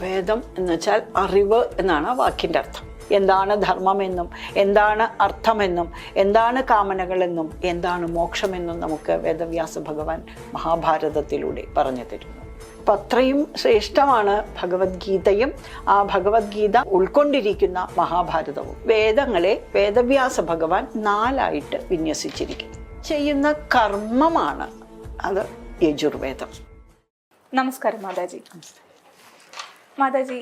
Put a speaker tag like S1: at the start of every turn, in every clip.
S1: വേദം എന്ന് വെച്ചാൽ അറിവ് എന്നാണ് ആ വാക്കിന്റെ അർത്ഥം. എന്താണ് ധർമ്മമെന്നും എന്താണ് അർത്ഥമെന്നും എന്താണ് കാമനകളെന്നും എന്താണ് മോക്ഷമെന്നും നമുക്ക് വേദവ്യാസ ഭഗവാൻ മഹാഭാരതത്തിലൂടെ പറഞ്ഞു തരുന്നു. അപ്പം അത്രയും ശ്രേഷ്ഠമാണ് ഭഗവത്ഗീതയും ആ ഭഗവത്ഗീത ഉൾക്കൊണ്ടിരിക്കുന്ന മഹാഭാരതവും. വേദങ്ങളെ വേദവ്യാസ ഭഗവാൻ നാലായിട്ട് വിന്യസിച്ചിരിക്കുന്നു. ചെയ്യുന്ന കർമ്മമാണ് അത് യജുർവേദം.
S2: നമസ്കാരം മാതാജി. മാതാജി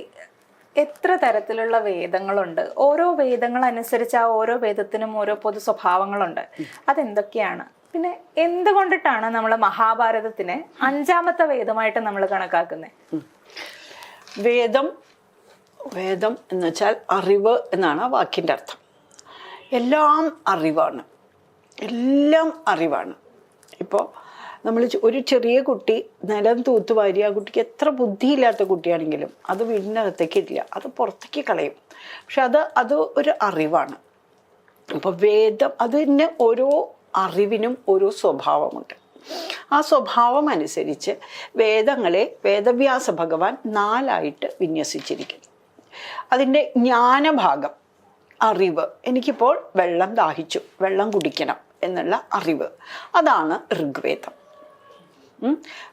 S2: എത്ര തരത്തിലുള്ള വേദങ്ങളുണ്ട്? ഓരോ വേദങ്ങൾ അനുസരിച്ച് ആ ഓരോ വേദത്തിനും ഓരോ പൊതു സ്വഭാവങ്ങളുണ്ട്. അതെന്തൊക്കെയാണ്? പിന്നെ എന്തുകൊണ്ടിട്ടാണ് നമ്മൾ മഹാഭാരതത്തിനെ അഞ്ചാമത്തെ വേദമായിട്ട് നമ്മൾ കണക്കാക്കുന്നത്
S1: വേദം വേദം എന്ന് വെച്ചാൽ അറിവ് എന്നാണ് ആ വാക്കിന്റെ അർത്ഥം. എല്ലാം അറിവാണ്. എല്ലാം അറിവാണ്. ഇപ്പോൾ നമ്മൾ ഒരു ചെറിയ കുട്ടി നിലം തൂത്തുവാരി ആ കുട്ടിക്ക് എത്ര ബുദ്ധിയില്ലാത്ത കുട്ടിയാണെങ്കിലും അത് വീടിനകത്തേക്ക് ഇല്ല അത് പുറത്തേക്ക് കളയും. പക്ഷെ അത് അത് ഒരു അറിവാണ്. അപ്പോൾ വേദം അത് തന്നെ ഓരോ അറിവിനും ഓരോ സ്വഭാവമുണ്ട്. ആ സ്വഭാവം അനുസരിച്ച് വേദങ്ങളെ വേദവ്യാസ ഭഗവാൻ നാലായിട്ട് വിന്യസിച്ചിരിക്കുന്നു. അതിന്റെ ജ്ഞാനഭാഗം അറിവ് എനിക്കിപ്പോൾ വെള്ളം ദാഹിച്ചു വെള്ളം കുടിക്കണം എന്നുള്ള അറിവ്. അതാണ് ഋഗ്വേദം.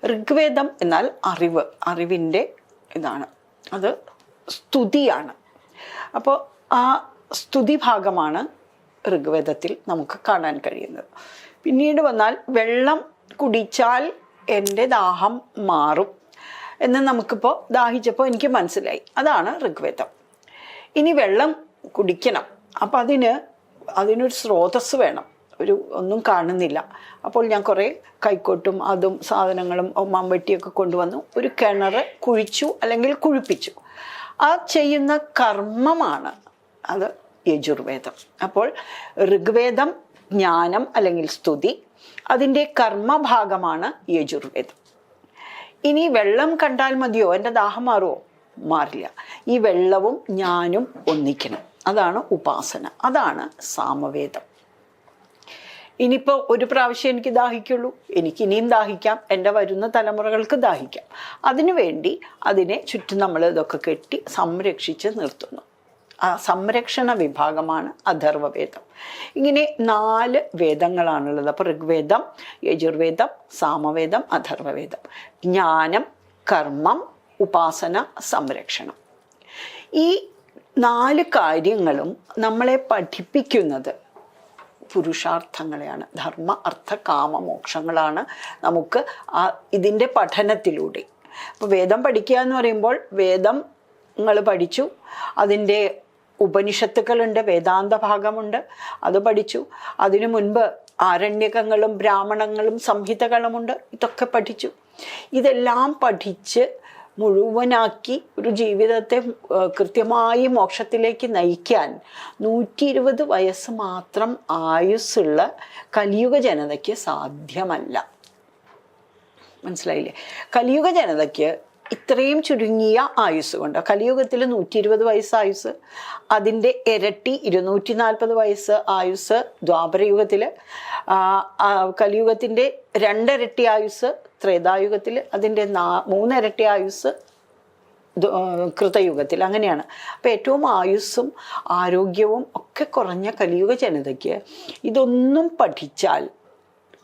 S1: ഋഗ്വേദം എന്നാൽ അറിവ് അറിവിന്റെ ഇതാണ്. അത് സ്തുതിയാണ്. അപ്പോൾ ആ സ്തുതി ഭാഗമാണ് ഋഗ്വേദത്തിൽ നമുക്ക് കാണാൻ കഴിയുന്നത്. പിന്നീട് വന്നാൽ വെള്ളം കുടിച്ചാൽ എന്റെ ദാഹം മാറും എന്ന് നമുക്കിപ്പോൾ ദാഹിച്ചപ്പോൾ എനിക്ക് മനസ്സിലായി. അതാണ് ഋഗ്വേദം. ഇനി വെള്ളം കുടിക്കണം. അപ്പം അതിന് അതിനൊരു സ്രോതസ് വേണം. ഒരു ഒന്നും കാണുന്നില്ല. അപ്പോൾ ഞാൻ കുറേ കൈക്കോട്ടും അതും സാധനങ്ങളും മമ്പട്ടിയൊക്കെ കൊണ്ടുവന്നു. ഒരു കിണർ കുഴിച്ചു അല്ലെങ്കിൽ കുഴിപ്പിച്ചു. ആ ചെയ്യുന്ന കർമ്മമാണ് അത് യജുർവേദം. അപ്പോൾ ഋഗ്വേദം ജ്ഞാനം അല്ലെങ്കിൽ സ്തുതി അതിന്റെ കർമ്മഭാഗമാണ് യജുർവേദം. ഇനി വെള്ളം കണ്ടാൽ മതിയോ? എന്റെ ദാഹം മാറുമോ മാറില്ല. ഈ വെള്ളവും ഞാനും ഒന്നിക്കണം. അതാണ് ഉപാസന. അതാണ് സാമവേദം. ഇനിയിപ്പോൾ ഒരു പ്രാവശ്യം എനിക്ക് ദാഹിക്കുള്ളൂ. എനിക്ക് ഇനിയും ദാഹിക്കാം. എന്റെ വരുന്ന തലമുറകൾക്ക് ദാഹിക്കാം. അതിനുവേണ്ടി അതിനെ ചുറ്റും നമ്മൾ ഇതൊക്കെ കെട്ടി സംരക്ഷിച്ച് നിർത്തുന്നു. ആ സംരക്ഷണ വിഭാഗമാണ് അഥർവവേദം. ഇങ്ങനെ നാല് വേദങ്ങളാണുള്ളത്. അപ്പോൾ ഋഗ്വേദം യജുർവേദം സാമവേദം അഥർവവേദം. ജ്ഞാനം കർമ്മം ഉപാസന സംരക്ഷണം. ഈ നാല് കാര്യങ്ങളും നമ്മളെ പഠിപ്പിക്കുന്നത് പുരുഷാർത്ഥങ്ങളെയാണ്. ധർമ്മ അർത്ഥ കാമ മോക്ഷങ്ങളാണ് നമുക്ക് ആ ഇതിന്റെ പഠനത്തിലൂടെ. അപ്പോൾ വേദം പഠിക്കുക എന്ന് പറയുമ്പോൾ വേദം നിങ്ങൾ പഠിച്ചു. അതിന്റെ ഉപനിഷത്തുക്കളുണ്ട് വേദാന്ത ഭാഗമുണ്ട് അത് പഠിച്ചു. അതിനു മുൻപ് ആരണ്യകങ്ങളും ബ്രാഹ്മണങ്ങളും സംഹിതകളുമുണ്ട് ഇതൊക്കെ പഠിച്ചു. ഇതെല്ലാം പഠിച്ച് മുഴുവനാക്കി ഒരു ജീവിതത്തെ കൃത്യമായി മോക്ഷത്തിലേക്ക് നയിക്കാൻ നൂറ്റി ഇരുപത് വയസ്സ് മാത്രം ആയുസ്സുള്ള കലിയുഗ ജനതയ്ക്ക് സാധ്യമല്ല. മനസ്സിലായില്ലേ? കലിയുഗ ജനതയ്ക്ക് ഇത്രയും ചുരുങ്ങിയ ആയുസ് കൊണ്ട് കലിയുഗത്തിൽ നൂറ്റി ഇരുപത് വയസ്സ് ആയുസ് അതിന്റെ ഇരട്ടി ഇരുന്നൂറ്റി നാൽപ്പത് വയസ്സ് ആയുസ് ദ്വാപരയുഗത്തിൽ കലിയുഗത്തിന്റെ രണ്ടിരട്ടി ആയുസ് ത്രേതായുഗത്തിൽ അതിന്റെ നാ മൂന്നിരട്ടി ആയുസ് കൃതയുഗത്തിൽ അങ്ങനെയാണ്. അപ്പോൾ ഏറ്റവും ആയുസ്സും ആരോഗ്യവും ഒക്കെ കുറഞ്ഞ കലിയുഗ ജനതയ്ക്ക് ഇതൊന്നും പഠിച്ചാൽ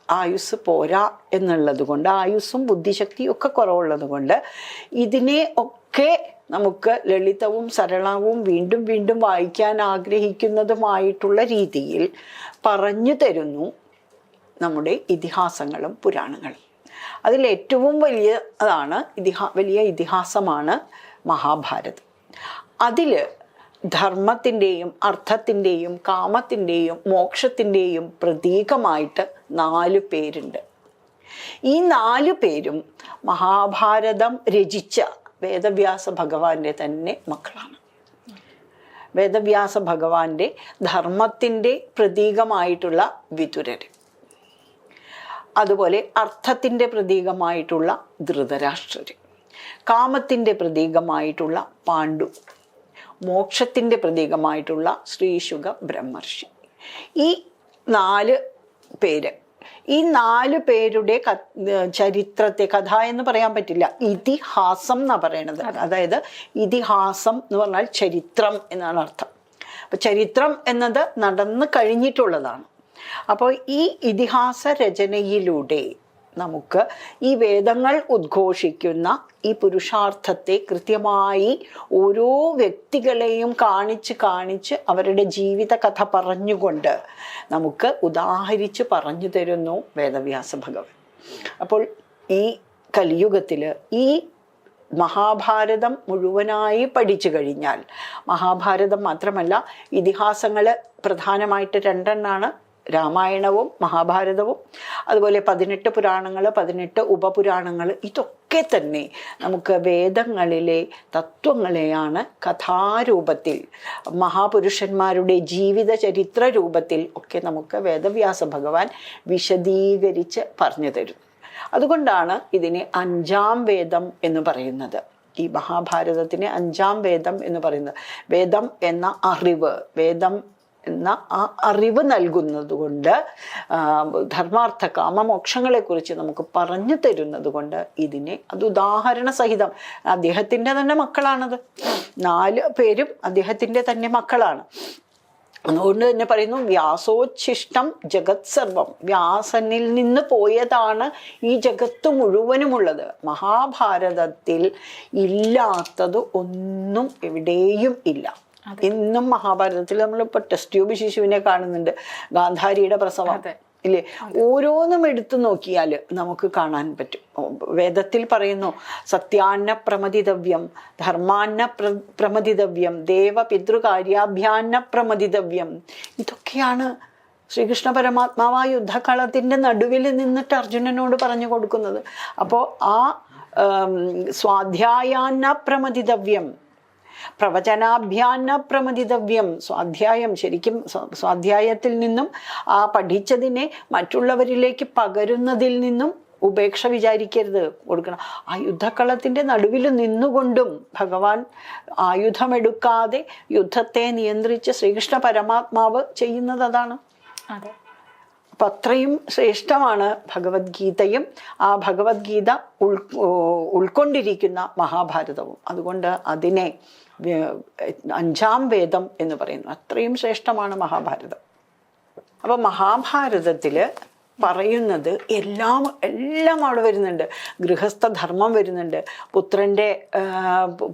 S1: ആയുസ് പോരാ എന്നുള്ളത് കൊണ്ട് ആയുസ്സും ബുദ്ധിശക്തിയും ഒക്കെ കുറവുള്ളത് കൊണ്ട് ഇതിനെ ഒക്കെ നമുക്ക് ലളിതവും സരളവും വീണ്ടും വീണ്ടും വായിക്കാൻ ആഗ്രഹിക്കുന്നതുമായിട്ടുള്ള രീതിയിൽ പറഞ്ഞു തരുന്നു നമ്മുടെ ഇതിഹാസങ്ങളും പുരാണങ്ങളും. അതിൽ ഏറ്റവും വലിയ അതാണ് ഇതിഹാ വലിയ ഇതിഹാസമാണ് മഹാഭാരതം. അതിൽ ധർമ്മത്തിന്റെയും അർത്ഥത്തിന്റെയും കാമത്തിന്റെയും മോക്ഷത്തിന്റെയും പ്രതീകമായിട്ട് നാല് പേരുണ്ട്. ഈ നാല് പേരും മഹാഭാരതം രചിച്ച വേദവ്യാസ ഭഗവാന്റെ തന്നെ മക്കളാണ്. വേദവ്യാസ ഭഗവാന്റെ ധർമ്മത്തിന്റെ പ്രതീകമായിട്ടുള്ള വിതുരര്. അതുപോലെ അർത്ഥത്തിന്റെ പ്രതീകമായിട്ടുള്ള ധൃതരാഷ്ട്രര് കാമത്തിന്റെ പ്രതീകമായിട്ടുള്ള പാണ്ഡു മോക്ഷത്തിന്റെ പ്രതീകമായിട്ടുള്ള ശ്രീശുഖ ബ്രഹ്മർഷി. ഈ നാല് പേര് ഈ നാല് പേരുടെ ക- ചരിത്രത്തെ കഥ എന്ന് പറയാൻ പറ്റില്ല ഇതിഹാസം എന്നാണ് പറയണത്. അതായത് ഇതിഹാസം എന്ന് പറഞ്ഞാൽ ചരിത്രം എന്നാണ് അർത്ഥം. അപ്പം ചരിത്രം എന്നത് നടന്നു കഴിഞ്ഞിട്ടുള്ളതാണ്. അപ്പോൾ ഈ ഇതിഹാസ രചനയിലൂടെ നമുക്ക് ഈ വേദങ്ങൾ ഉദ്ഘോഷിക്കുന്ന ഈ പുരുഷാർത്ഥത്തെ കൃത്യമായി ഓരോ വ്യക്തികളെയും കാണിച്ച് കാണിച്ച് അവരുടെ ജീവിത കഥ പറഞ്ഞുകൊണ്ട് നമുക്ക് ഉദാഹരിച്ച് പറഞ്ഞു തരുന്നു വേദവ്യാസ ഭഗവൻ. അപ്പോൾ ഈ കലിയുഗത്തിൽ ഈ മഹാഭാരതം മുഴുവനായി പഠിച്ചു കഴിഞ്ഞാൽ മഹാഭാരതം മാത്രമല്ല ഇതിഹാസങ്ങൾ പ്രധാനമായിട്ട് രണ്ടെണ്ണാണ്. രാമായണവും മഹാഭാരതവും അതുപോലെ പതിനെട്ട് പുരാണങ്ങൾ പതിനെട്ട് ഉപപുരാണങ്ങൾ ഇതൊക്കെ തന്നെ നമുക്ക് വേദങ്ങളിലെ തത്വങ്ങളെയാണ് കഥാരൂപത്തിൽ മഹാപുരുഷന്മാരുടെ ജീവിത ചരിത്ര രൂപത്തിൽ ഒക്കെ നമുക്ക് വേദവ്യാസ ഭഗവാൻ വിശദീകരിച്ച് പറഞ്ഞു തരും. അതുകൊണ്ടാണ് ഇതിനെ അഞ്ചാം വേദം എന്ന് പറയുന്നത്. ഈ മഹാഭാരതത്തിന് അഞ്ചാം വേദം എന്ന് പറയുന്നത്. വേദം എന്ന അറിവ് വേദം എന്ന ആ അറിവ് നൽകുന്നത് കൊണ്ട് ധർമാർത്ഥ കാമമോക്ഷങ്ങളെ കുറിച്ച് നമുക്ക് പറഞ്ഞു തരുന്നത് കൊണ്ട് ഇതിനെ അത് ഉദാഹരണ സഹിതം. അദ്ദേഹത്തിന്റെ തന്നെ മക്കളാണത്. നാല് പേരും അദ്ദേഹത്തിന്റെ തന്നെ മക്കളാണ്. അതുകൊണ്ട് തന്നെ പറയുന്നു വ്യാസോച്ഛിഷ്ടം ജഗത് സർവം. വ്യാസനിൽ നിന്ന് പോയതാണ് ഈ ജഗത്ത് മുഴുവനുമുള്ളത്. മഹാഭാരതത്തിൽ ഇല്ലാത്തത് ഒന്നും എവിടെയും ഇല്ല. ഇന്നും മഹാഭാരതത്തിൽ നമ്മളിപ്പോൾ ടെസ്റ്റ് ട്യൂബ് ശിശുവിനെ കാണുന്നുണ്ട്. ഗാന്ധാരിയുടെ പ്രസവം ഇല്ലേ? ഓരോന്നും എടുത്തു നോക്കിയാൽ നമുക്ക് കാണാൻ പറ്റും. വേദത്തിൽ പറയുന്നു സത്യാന്ന പ്രമതിതവ്യം ധർമാന്ന പ്ര പ്രമതിതവ്യം ദേവ പിതൃകാര്യാഭ്യാന്ന പ്രമതിതവ്യം ഇതൊക്കെയാണ് ശ്രീകൃഷ്ണ പരമാത്മാവായ യുദ്ധകളത്തിന്റെ നടുവിൽ നിന്നിട്ട് അർജുനനോട് പറഞ്ഞു കൊടുക്കുന്നത്. അപ്പോൾ ആ സ്വാധ്യായാന്ന പ്രമതിതവ്യം പ്രവചനാഭ്യാന പ്രമതിതവ്യം സ്വാധ്യായം ശരിക്കും സ്വ- സ്വാധ്യായത്തിൽ നിന്നും ആ പഠിച്ചതിനെ മറ്റുള്ളവരിലേക്ക് പകരുന്നതിൽ നിന്നും ഉപേക്ഷ വിചാരിക്കരുത്. കൊടുക്കണം. ആ യുദ്ധക്കളത്തിന്റെ നടുവിൽ നിന്നുകൊണ്ടും ഭഗവാൻ ആയുധമെടുക്കാതെ യുദ്ധത്തെ നിയന്ത്രിച്ച് ശ്രീകൃഷ്ണ പരമാത്മാവ് ചെയ്യുന്നത് അതാണ്.
S2: അതെ.
S1: അപ്പം അത്രയും ശ്രേഷ്ഠമാണ് ഭഗവത്ഗീതയും ആ ഭഗവത്ഗീത ഉൾ ഉൾക്കൊണ്ടിരിക്കുന്ന മഹാഭാരതവും. അതുകൊണ്ട് അതിനെ അഞ്ചാം വേദം എന്ന് പറയുന്നു. അത്രയും ശ്രേഷ്ഠമാണ് മഹാഭാരതം. അപ്പം മഹാഭാരതത്തിൽ പറയുന്നത് എല്ലാം എല്ലാം അവിടെ വരുന്നുണ്ട്. ഗൃഹസ്ഥ ധർമ്മം വരുന്നുണ്ട്. പുത്രന്റെ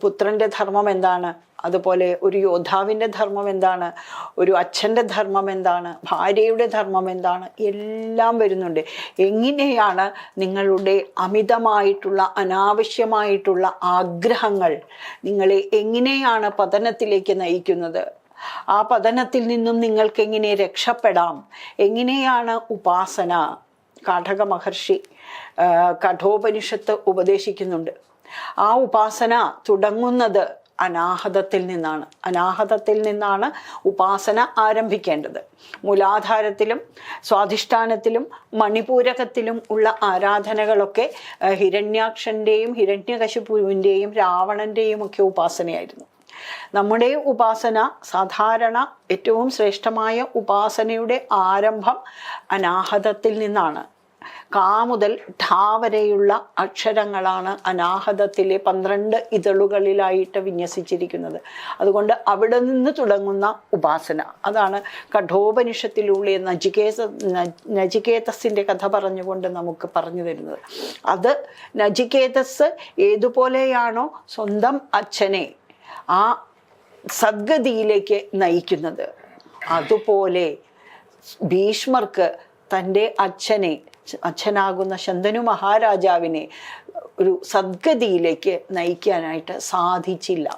S1: പുത്രന്റെ ധർമ്മം എന്താണ്? അതുപോലെ ഒരു യോദ്ധാവിന്റെ ധർമ്മം എന്താണ്? ഒരു അച്ഛന്റെ ധർമ്മം എന്താണ്? ഭാര്യയുടെ ധർമ്മം എന്താണ്? എല്ലാം വരുന്നുണ്ട്. എങ്ങനെയാണ് നിങ്ങളുടെ അമിതമായിട്ടുള്ള അനാവശ്യമായിട്ടുള്ള ആഗ്രഹങ്ങൾ നിങ്ങളെ എങ്ങനെയാണ് പതനത്തിലേക്ക് നയിക്കുന്നത്? ആ പതനത്തിൽ നിന്നും നിങ്ങൾക്ക് എങ്ങനെ രക്ഷപ്പെടാം? എങ്ങനെയാണ് ഉപാസന? കാഠക മഹർഷി കഠോപനിഷത്ത് ഉപദേശിക്കുന്നുണ്ട്. ആ ഉപാസന തുടങ്ങുന്നത് അനാഹതത്തിൽ നിന്നാണ്. അനാഹതത്തിൽ നിന്നാണ് ഉപാസന ആരംഭിക്കേണ്ടത്. മൂലാധാരത്തിലും സ്വാധിഷ്ഠാനത്തിലും മണിപൂരകത്തിലും ഉള്ള ആരാധനകളൊക്കെ ഹിരണ്യാക്ഷന്റെയും ഹിരണ്യകശിപുവിന്റെയും രാവണന്റെയും ഒക്കെ ഉപാസനയായിരുന്നു. നമ്മുടെ ഉപാസന സാധാരണ ഏറ്റവും ശ്രേഷ്ഠമായ ഉപാസനയുടെ ആരംഭം അനാഹതത്തിൽ നിന്നാണ്. കാ മുതൽ ഠാ വരെയുള്ള അക്ഷരങ്ങളാണ് അനാഹതത്തിലെ പന്ത്രണ്ട് ഇതളുകളിലായിട്ട് വിന്യസിച്ചിരിക്കുന്നത്. അതുകൊണ്ട് അവിടെ നിന്ന് തുടങ്ങുന്ന ഉപാസന. അതാണ് കഠോപനിഷത്തിലൂടെ നജികേത നജികേതസിന്റെ കഥ പറഞ്ഞുകൊണ്ട് നമുക്ക് പറഞ്ഞു തരുന്നത്. അത് നജികേതസ് ഏതുപോലെയാണോ സ്വന്തം അച്ഛനെ ആ സദ്ഗതിയിലേക്ക് നയിക്കുന്നത്. അതുപോലെ ഭീഷ്മർക്ക് തന്റെ അച്ഛനെ അച്ഛനാകുന്ന ശന്തനു മഹാരാജാവിനെ ഒരു സദ്ഗതിയിലേക്ക് നയിക്കാനായിട്ട് സാധിച്ചില്ല.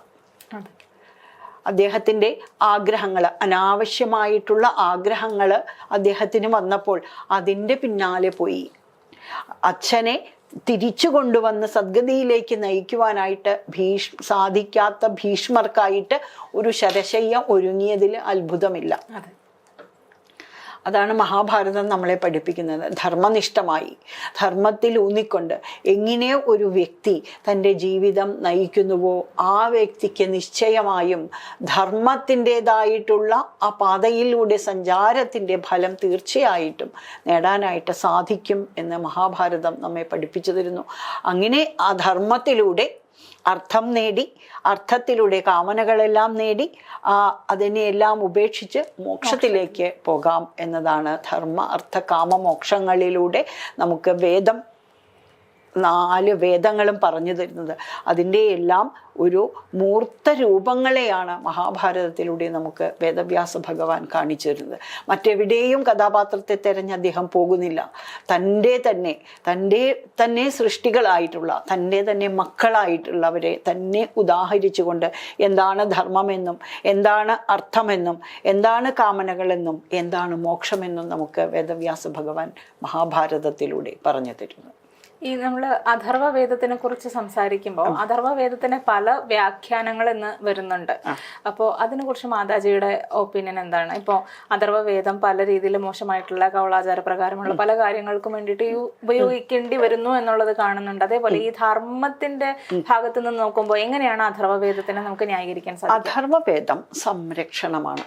S1: അദ്ദേഹത്തിന്റെ ആഗ്രഹങ്ങൾ അനാവശ്യമായിട്ടുള്ള ആഗ്രഹങ്ങൾ അദ്ദേഹത്തിന് വന്നപ്പോൾ അതിന്റെ പിന്നാലെ പോയി. അച്ഛനെ തിരിച്ചു കൊണ്ടുവന്ന് സദ്ഗതിയിലേക്ക് നയിക്കുവാനായിട്ട് ഭീഷ് സാധിക്കാത്ത ഭീഷ്മർക്കായിട്ട് ഒരു ശരശയ്യ ഒരുങ്ങിയതിൽ അത്ഭുതമില്ല.
S2: അതെ.
S1: അതാണ് മഹാഭാരതം നമ്മളെ പഠിപ്പിക്കുന്നത്. ധർമ്മനിഷ്ഠമായി ധർമ്മത്തിൽ ഊന്നിക്കൊണ്ട് എങ്ങനെ ഒരു വ്യക്തി തന്റെ ജീവിതം നയിക്കുന്നുവോ ആ വ്യക്തിക്ക് നിശ്ചയമായും ധർമ്മത്തിന്റെതായിട്ടുള്ള ആ പാതയിലൂടെ സഞ്ചാരത്തിന്റെ ഫലം തീർച്ചയായിട്ടും നേടാനായിട്ട് സാധിക്കും എന്ന് മഹാഭാരതം നമ്മെ പഠിപ്പിച്ചു തരുന്നു. അങ്ങനെ ആ ധർമ്മത്തിലൂടെ അർത്ഥം നേടി അർത്ഥത്തിലൂടെ കാമനകളെല്ലാം നേടി ആ അതിനെയെല്ലാം ഉപേക്ഷിച്ച് മോക്ഷത്തിലേക്ക് പോകാം എന്നതാണ് ധർമ്മ അർത്ഥ കാമ മോക്ഷങ്ങളിലൂടെ നമുക്ക് വേദം നാല് വേദങ്ങളും പറഞ്ഞു തരുന്നത്. അതിന്റെ എല്ലാം ഒരു മൂർത്ത രൂപങ്ങളെയാണ് മഹാഭാരതത്തിലൂടെ നമുക്ക് വേദവ്യാസ ഭഗവാൻ കാണിച്ചു തരുന്നത്. മറ്റെവിടെയും കഥാപാത്രത്തെ തിരഞ്ഞ് അദ്ദേഹം പോകുന്നില്ല. തന്റെ തന്നെ തന്റെ തന്നെ സൃഷ്ടികളായിട്ടുള്ള തന്റെ തന്നെ മക്കളായിട്ടുള്ളവരെ തന്നെ ഉദാഹരിച്ചുകൊണ്ട് എന്താണ് ധർമ്മമെന്നും എന്താണ് അർത്ഥമെന്നും എന്താണ് കാമനകളെന്നും എന്താണ് മോക്ഷമെന്നും നമുക്ക് വേദവ്യാസ ഭഗവാൻ മഹാഭാരതത്തിലൂടെ പറഞ്ഞു തരുന്നു.
S2: ഈ നമ്മൾ അഥർവ വേദത്തിനെ കുറിച്ച് സംസാരിക്കുമ്പോൾ അഥർവ വേദത്തിന് പല വ്യാഖ്യാനങ്ങൾ ഇന്ന് വരുന്നുണ്ട്. അപ്പോൾ അതിനെ കുറിച്ച് മാതാജിയുടെ ഒപ്പീനിയൻ എന്താണ്? ഇപ്പോൾ അഥർവ വേദം പല രീതിയിൽ മോശമായിട്ടുള്ള കവളാചാര പ്രകാരമുള്ള പല കാര്യങ്ങൾക്കും വേണ്ടിയിട്ട് ഉപയോഗിക്കേണ്ടി വരുന്നു എന്നുള്ളത് കാണുന്നുണ്ട്. അതേപോലെ ഈ ധർമ്മത്തിന്റെ ഭാഗത്ത് നിന്ന് നോക്കുമ്പോൾ എങ്ങനെയാണ് അഥർവ വേദത്തിനെ നമുക്ക് ന്യായീകരിക്കാൻ സാധിക്കും
S1: അഥർവവേദം സംരക്ഷണമാണ്.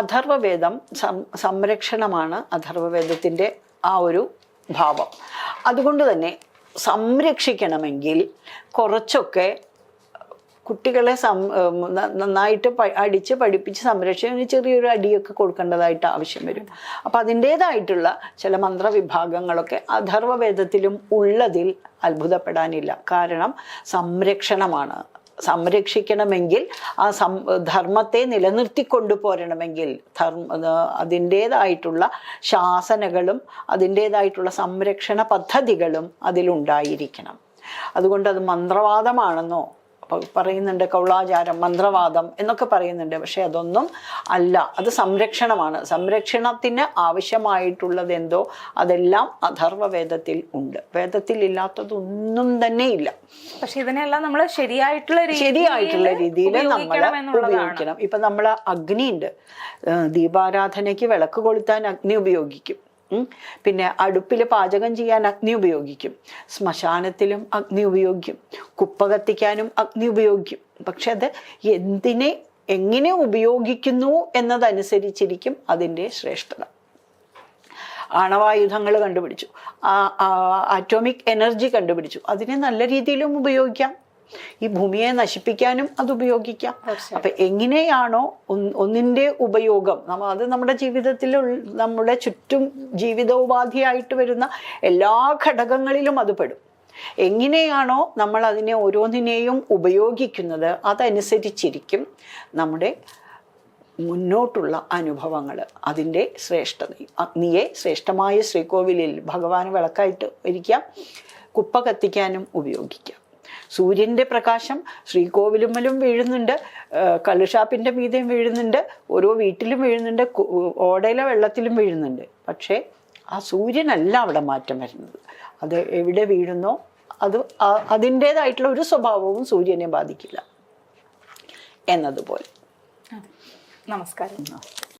S1: അഥർവവേദം വേദം സംരക്ഷണമാണ് അഥർവവേദത്തിന്റെ ആ ഒരു ഭാവം. അതുകൊണ്ട് തന്നെ സംരക്ഷിക്കണമെങ്കിൽ കുറച്ചൊക്കെ കുട്ടികളെ സം നന്നായിട്ട് അടിച്ച് പഠിപ്പിച്ച് സംരക്ഷിക്കാൻ ചെറിയൊരു അടിയൊക്കെ കൊടുക്കേണ്ടതായിട്ട് ആവശ്യം വരും. അപ്പം അതിന്റേതായിട്ടുള്ള ചില മന്ത്രവിഭാഗങ്ങളൊക്കെ അഥർവവേദത്തിലും ഉള്ളതിൽ അത്ഭുതപ്പെടാനില്ല. കാരണം സംരക്ഷണമാണ് സംരക്ഷിക്കണമെങ്കിൽ ആ സം ധർമ്മത്തെ നിലനിർത്തിക്കൊണ്ടു പോരണമെങ്കിൽ ധർമ്മ അതിന്റേതായിട്ടുള്ള ശാസനകളും അതിന്റേതായിട്ടുള്ള സംരക്ഷണ പദ്ധതികളും അതിലുണ്ടായിരിക്കണം. അതുകൊണ്ട് അത് മന്ത്രവാദമാണെന്നോ പറയുന്നുണ്ട് കൗളാചാരം മന്ത്രവാദം എന്നൊക്കെ പറയുന്നുണ്ട്. പക്ഷെ അതൊന്നും അല്ല. അത് സംരക്ഷണമാണ്. സംരക്ഷണത്തിന് ആവശ്യമായിട്ടുള്ളത് എന്തോ അതെല്ലാം അഥർവ വേദത്തിൽ ഉണ്ട്. വേദത്തിൽ ഇല്ലാത്തതൊന്നും തന്നെ ഇല്ല.
S2: പക്ഷെ ഇതിനെല്ലാം നമ്മൾ ശരിയായിട്ടുള്ള
S1: ശരിയായിട്ടുള്ള രീതിയിൽ നമ്മൾ
S2: ഉപയോഗിക്കണം.
S1: ഇപ്പൊ നമ്മൾ അഗ്നിയുണ്ട്. ദീപാരാധനയ്ക്ക് വിളക്ക് കൊളുത്താൻ അഗ്നി ഉപയോഗിക്കും. പിന്നെ അടുപ്പിൽ പാചകം ചെയ്യാൻ അഗ്നി ഉപയോഗിക്കും. ശ്മശാനത്തിലും അഗ്നി ഉപയോഗിക്കും. കുപ്പ കത്തിക്കാനും അഗ്നി ഉപയോഗിക്കും. പക്ഷെ അത് എന്തിനെ എങ്ങനെ ഉപയോഗിക്കുന്നു എന്നതനുസരിച്ചിരിക്കും അതിന്റെ ശ്രേഷ്ഠത. ആണവായുധങ്ങൾ കണ്ടുപിടിച്ചു. ആറ്റോമിക് എനർജി കണ്ടുപിടിച്ചു. അതിനെ നല്ല രീതിയിലും ഉപയോഗിക്കാം. ഈ ഭൂമിയെ നശിപ്പിക്കാനും അത് ഉപയോഗിക്കാം. അപ്പം എങ്ങനെയാണോ ഒന്നിന്റെ ഒന്നിന്റെ ഉപയോഗം. നമ്മ അത് നമ്മുടെ ജീവിതത്തിൽ നമ്മുടെ ചുറ്റും ജീവിതോപാധിയായിട്ട് വരുന്ന എല്ലാ ഘടകങ്ങളിലും അത് പെടും. എങ്ങനെയാണോ നമ്മൾ അതിനെ ഓരോന്നിനെയും ഉപയോഗിക്കുന്നത് അതനുസരിച്ചിരിക്കും നമ്മുടെ മുന്നോട്ടുള്ള അനുഭവങ്ങൾ അതിന്റെ ശ്രേഷ്ഠത. അഗ്നിയെ ശ്രേഷ്ഠമായ ശ്രീകോവിലിൽ ഭഗവാൻ വിളക്കായിട്ട് ഇരിക്കാം. കുപ്പ കത്തിക്കാനും ഉപയോഗിക്കാം. സൂര്യന്റെ പ്രകാശം ശ്രീകോവിലുമ്മലും വീഴുന്നുണ്ട്. കള്ളുഷാപ്പിന്റെ മീതയും വീഴുന്നുണ്ട്. ഓരോ വീട്ടിലും വീഴുന്നുണ്ട്. ഓടയിലെ വെള്ളത്തിലും വീഴുന്നുണ്ട്. പക്ഷേ ആ സൂര്യനല്ല അവിടെ മാറ്റം വരുന്നത്. അത് എവിടെ വീഴുന്നോ അത് അതിന്റേതായിട്ടുള്ള ഒരു സ്വഭാവവും സൂര്യനെ ബാധിക്കില്ല. എന്നതുപോലെ.
S2: നമസ്കാരം.